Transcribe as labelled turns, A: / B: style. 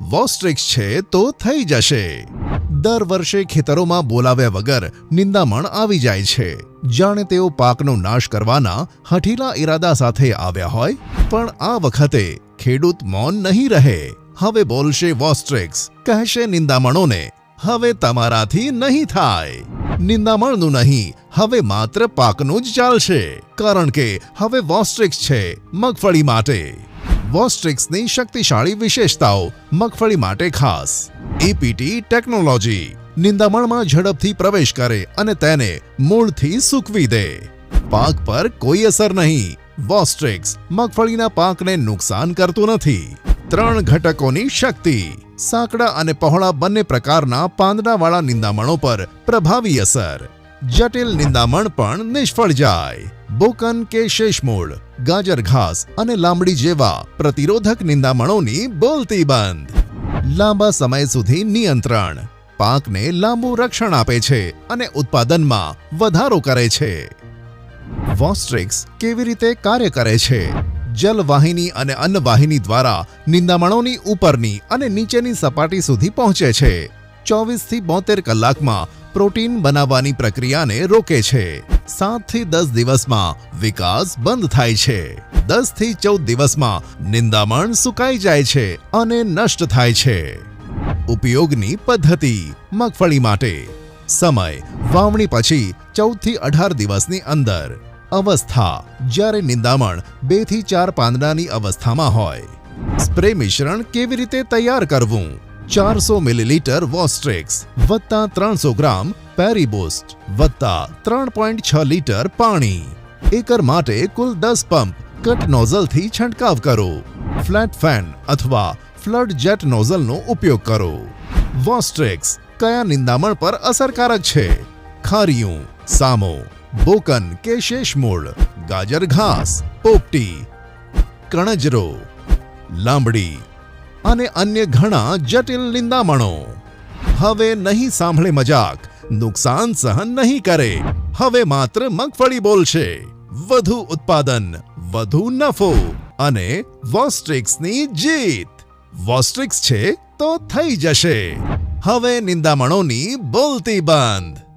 A: વોસ્ટ્રિક્સ છે તો થઈ જશે. દર વર્ષે ખેતરોમાં બોલાવ્યા વગર નિંદામણ આવી જાય છે. જાણે તેઓ પાકનો નાશ કરવાના હઠીલા ઈરાદા સાથે આવ્યા હોય, પણ આ વખતે ખેડૂત મૌન નહીં રહે. હવે બોલશે વોસ્ટ્રિક્સ, કહેશે નિંદામણોને, હવે તમારાથી નહીં થાય. નિંદામણનું નહીં, હવે માત્ર પાકનું જ ચાલશે. કારણ કે હવે વોસ્ટ્રિક્સ છે મગફળી માટે. વોસ્ટ્રિક્સની શક્તિશાળી વિશેષતાઓ મગફળી માટે ખાસ. APT technology. નિંદામણમાં ઝડપથી પ્રવેશ કરે અને તેને મૂળથી સૂકવી દે. પાક પર કોઈ અસર નહીં. વોસ્ટ્રિક્સ મગફળીના પાકને નુકસાન કરતું નથી. ત્રણ ઘટકોની શક્તિ. સાંકડા અને પહોળા બંને પ્રકારના પાંદડાવાળા નિંદામણો પર પ્રભાવી અસર. જટિલ નિંદામણ પણ નિષ્ફળ જાય. બોકન કે શેષમૂળ, ગાજર ઘાસ અને લાંબડી જેવા પ્રતિરોધક નિંદામણોની બોલતી બંધ. લાંબા સમય સુધી નિયંત્રણ. પાકને લાંબુ રક્ષણ આપે છે અને ઉત્પાદનમાં વધારો કરે છે. વોસ્ટ્રિક્સ કેવી રીતે કાર્ય કરે છે? જલવાહિની અને અન્નવાહિની દ્વારા નિંદામણોની ઉપરની અને નીચેની સપાટી સુધી પહોંચે છે. ચોવીસથી બોતેર કલાકમાં પ્રોટીન બનાવવાની પ્રક્રિયાને રોકે છે. સાતથી દસ દિવસમાં વિકાસ બંધ થાય છે. દસથી ચૌદ દિવસમાં નિંદામણ સુકાઈ જાય છે અને નષ્ટ થાય છે. ઉપયોગની પદ્ધતિ મગફળી માટે. સમય. વાવણી પછી ચૌદથી અઢાર દિવસની અંદર. અવસ્થા. જ્યારે નિંદામણ બેથી ચાર પાંદડાની અવસ્થામાં હોય. સ્પ્રે મિશ્રણ કેવી રીતે તૈયાર કરવું? ચારસો મિલીલીટર વોસ્ટ્રેક્સ વત્તા ત્રણસો ગ્રામ પેરીબોસ્ટ વત્તા ત્રણ પોઈન્ટ છ લીટર પાણી. એકર માટે કુલ દસ પંપ કટ નોઝલથી છંટકાવ કરો. ફ્લેટ ફેન અથવા ફ્લડ જેટ નોઝલનો ઉપયોગ કરો. વોસ્ટ્રેક્સ કયા નિંદામણ પર અસરકારક છે? ખારિયું, સામો, બોકન કે શેષમૂળ, ગાજર ઘાસ, પોપટી, કણજરો, લાંબડી અને અન્ય ઘણા જટિલ નિંદામણો. હવે નહીં સાંભળે મજાક નુકસાન સહન નહીં કરે. હવે માત્ર મગફળી બોલશે. વધુ ઉત્પાદન, વધુ નફો અને વોસ્ટ્રિક્સની જીત. વોસ્ટ્રિક્સ છે તો થઈ જશે. હવે નિંદામણોની બોલતી બંધ.